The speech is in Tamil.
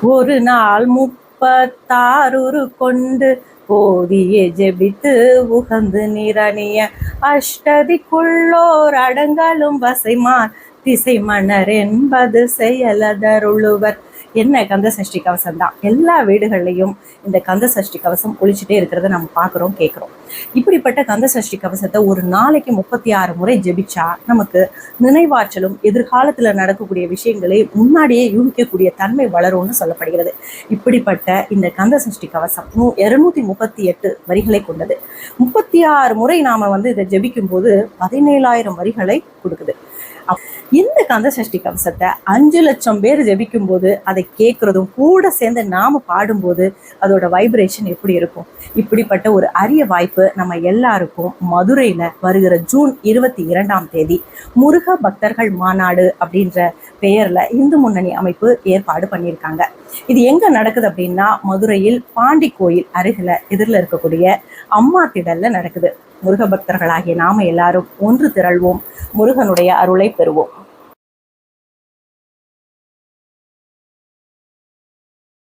ஒரு நாள் முப்பத்தாறு கொண்டு போதிய ஜெபித்து உகந்து நிரணிய அஷ்டதிக்குள்ளோர் அடங்கலும் வசைமான் திசை மன்னர் என்பது செயலதருளுவர். என்ன கந்த சஷ்டி கவசம் தான்? எல்லா வீடுகள்லையும் இந்த கந்த சஷ்டி கவசம் ஒழிச்சுட்டே இருக்கிறத நம்ம பார்க்குறோம் கேட்குறோம். இப்படிப்பட்ட கந்த சஷ்டி கவசத்தை ஒரு நாளைக்கு முப்பத்தி ஆறு முறை ஜெபிச்சா நமக்கு நினைவாற்றலும் எதிர்காலத்தில் நடக்கக்கூடிய விஷயங்களை முன்னாடியே யூகிக்கக்கூடிய தன்மை வளரும்னு சொல்லப்படுகிறது. இப்படிப்பட்ட இந்த கந்த சஷ்டி கவசம் நூ இருநூத்தி முப்பத்தி எட்டு வரிகளை கொண்டது. முப்பத்தி ஆறு முறை நாம வந்து இதை ஜெபிக்கும் போது பதினேழாயிரம் வரிகளை கொடுக்குது. கந்த சஷ்டி கவசத்தை அஞ்சு லட்சம் பேர் ஜெபிக்கும் போது அதை கேட்கறதும் கூட சேர்ந்து நாம பாடும்போது அதோட வைப்ரேஷன் எப்படி இருக்கும்? இப்படிப்பட்ட ஒரு அரிய வாய்ப்பு நம்ம எல்லாருக்கும் மதுரையில வருகிற ஜூன் இருபத்தி இரண்டாம் தேதி முருக பக்தர்கள் மாநாடு அப்படின்ற பெயர்ல இந்து முன்னணி அமைப்பு ஏற்பாடு பண்ணியிருக்காங்க. இது எங்க நடக்குது அப்படின்னா மதுரையில் பாண்டி கோயில் அருகில எதிரில் இருக்கக்கூடிய அம்மா திடல்ல நடக்குது. முருக பக்தர்களாகிய நாம எல்லாரும் ஒன்று திரள்வோம் முருகனுடைய அருளை பெறுவோம்.